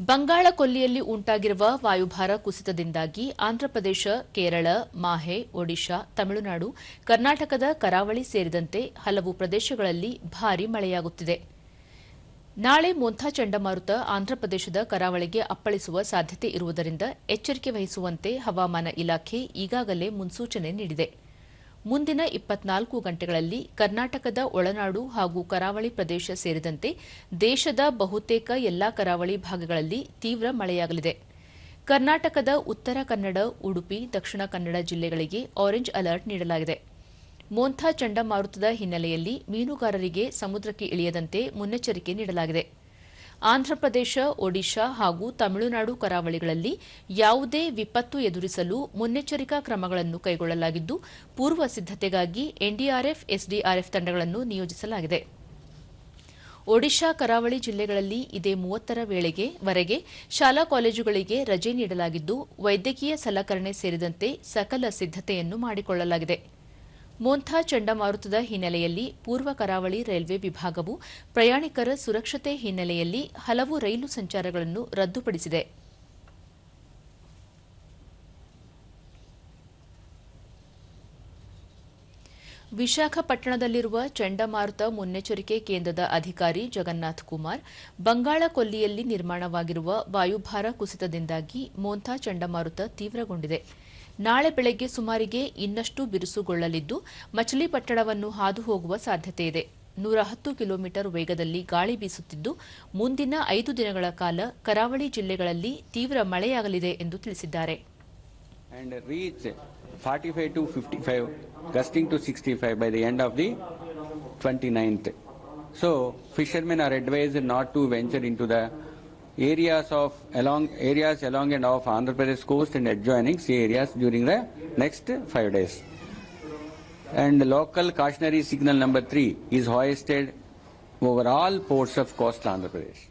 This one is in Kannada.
ಬಂಗಾಳ ಕೊಲ್ಲಿಯಲ್ಲಿ ಉಂಟಾಗಿರುವ ವಾಯುಭಾರ ಕುಸಿತದಿಂದಾಗಿ ಆಂಧ್ರಪ್ರದೇಶ, ಕೇರಳ, ಮಾಹೆ, ಒಡಿಶಾ, ತಮಿಳುನಾಡು, ಕರ್ನಾಟಕದ ಕರಾವಳಿ ಸೇರಿದಂತೆ ಹಲವು ಪ್ರದೇಶಗಳಲ್ಲಿ ಭಾರೀ ಮಳೆಯಾಗುತ್ತಿದೆ. ನಾಳೆ ಮೊಂಥಾ ಚಂಡಮಾರುತ ಆಂಧ್ರಪ್ರದೇಶದ ಕರಾವಳಿಗೆ ಅಪ್ಪಳಿಸುವ ಸಾಧ್ಯತೆ ಇರುವುದರಿಂದ ಎಚ್ಚರಿಕೆ ವಹಿಸುವಂತೆ ಹವಾಮಾನ ಇಲಾಖೆ ಈಗಾಗಲೇ ಮುನ್ಸೂಚನೆ ನೀಡಿದೆ. ಮುಂದಿನ ಇಪ್ಪತ್ನಾಲ್ಕು ಗಂಟೆಗಳಲ್ಲಿ ಕರ್ನಾಟಕದ ಒಳನಾಡು ಹಾಗೂ ಕರಾವಳಿ ಪ್ರದೇಶ ಸೇರಿದಂತೆ ದೇಶದ ಬಹುತೇಕ ಎಲ್ಲಾ ಕರಾವಳಿ ಭಾಗಗಳಲ್ಲಿ ತೀವ್ರ ಮಳೆಯಾಗಲಿದೆ. ಕರ್ನಾಟಕದ ಉತ್ತರ ಕನ್ನಡ, ಉಡುಪಿ, ದಕ್ಷಿಣ ಕನ್ನಡ ಜಿಲ್ಲೆಗಳಿಗೆ ಆರೆಂಜ್ ಅಲರ್ಟ್ ನೀಡಲಾಗಿದೆ. ಮೋಂಥಾ ಚಂಡಮಾರುತದ ಹಿನ್ನೆಲೆಯಲ್ಲಿ ಮೀನುಗಾರರಿಗೆ ಸಮುದ್ರಕ್ಕೆ ಇಳಿಯದಂತೆ ಮುನ್ನೆಚ್ಚರಿಕೆ ನೀಡಲಾಗಿದೆ. ಆಂಧ್ರಪ್ರದೇಶ ಒಡಿಶಾ ಹಾಗೂ ತಮಿಳುನಾಡು ಕರಾವಳಿಗಳಲ್ಲಿ ಯಾವುದೇ ವಿಪತ್ತು ಎದುರಿಸಲು ಮುನ್ನೆಚ್ಚರಿಕಾ ಕ್ರಮಗಳನ್ನು ಕೈಗೊಳ್ಳಲಾಗಿದ್ದು, ಪೂರ್ವ ಸಿದ್ದತೆಗಾಗಿ ಎನ್ಡಿಆರ್ಎಫ್, ಎಸ್ಡಿಆರ್ಎಫ್ ತಂಡಗಳನ್ನು ನಿಯೋಜಿಸಲಾಗಿದೆ. ಒಡಿಶಾ ಕರಾವಳಿ ಜಿಲ್ಲೆಗಳಲ್ಲಿ ಇದೇ ಮೂವತ್ತರ ವೇಳೆಗೆ ವರೆಗೆ ಶಾಲಾ ಕಾಲೇಜುಗಳಿಗೆ ರಜೆ ನೀಡಲಾಗಿದ್ದು, ವೈದ್ಯಕೀಯ ಸಲಕರಣೆ ಸೇರಿದಂತೆ ಸಕಲ ಸಿದ್ದತೆಯನ್ನು ಮಾಡಿಕೊಳ್ಳಲಾಗಿದೆ. ಮೋಂಥಾ ಚಂಡಮಾರುತದ ಹಿನ್ನೆಲೆಯಲ್ಲಿ ಪೂರ್ವ ಕರಾವಳಿ ರೈಲ್ವೆ ವಿಭಾಗವು ಪ್ರಯಾಣಿಕರ ಸುರಕ್ಷತೆ ಹಿನ್ನೆಲೆಯಲ್ಲಿ ಹಲವು ರೈಲು ಸಂಚಾರಗಳನ್ನು ರದ್ದುಪಡಿಸಿದೆ. ವಿಶಾಖಪಟ್ಟಣದಲ್ಲಿರುವ ಚಂಡಮಾರುತ ಮುನ್ನೆಚ್ಚರಿಕೆ ಕೇಂದ್ರದ ಅಧಿಕಾರಿ ಜಗನ್ನಾಥ್ ಕುಮಾರ್, ಬಂಗಾಳ ಕೊಲ್ಲಿಯಲ್ಲಿ ನಿರ್ಮಾಣವಾಗಿರುವ ವಾಯುಭಾರ ಕುಸಿತದಿಂದಾಗಿ ಮೋಂಥಾ ಚಂಡಮಾರುತ ತೀವ್ರಗೊಂಡಿದೆ. ನಾಳೆ ಬೆಳಗ್ಗೆ ಸುಮಾರಿಗೆ ಇನ್ನಷ್ಟು ಬಿರುಸುಗೊಳ್ಳಲಿದ್ದು ಮಚಲಿಪಟ್ಟಣವನ್ನು ಹಾದು ಹೋಗುವ ಸಾಧ್ಯತೆಯಿದೆ ನೂರ ಹತ್ತು ಕಿಲೋಮೀಟರ್ ವೇಗದಲ್ಲಿ ಗಾಳಿ ಬೀಸುತ್ತಿದ್ದು ಮುಂದಿನ ಐದು ದಿನಗಳ ಕಾಲ ಕರಾವಳಿ ಜಿಲ್ಲೆಗಳಲ್ಲಿ ತೀವ್ರ ಮಳೆಯಾಗಲಿದೆ ಎಂದು ತಿಳಿಸಿದ್ದಾರೆ and reach 45 to 55, gusting to 65 by the end of the 29th. So, fishermen are advised not to venture into the areas of along areas along and off Andhra Pradesh coast and adjoining sea areas during the next five days. And local cautionary signal number three is hoisted over all ports of coastal Andhra Pradesh.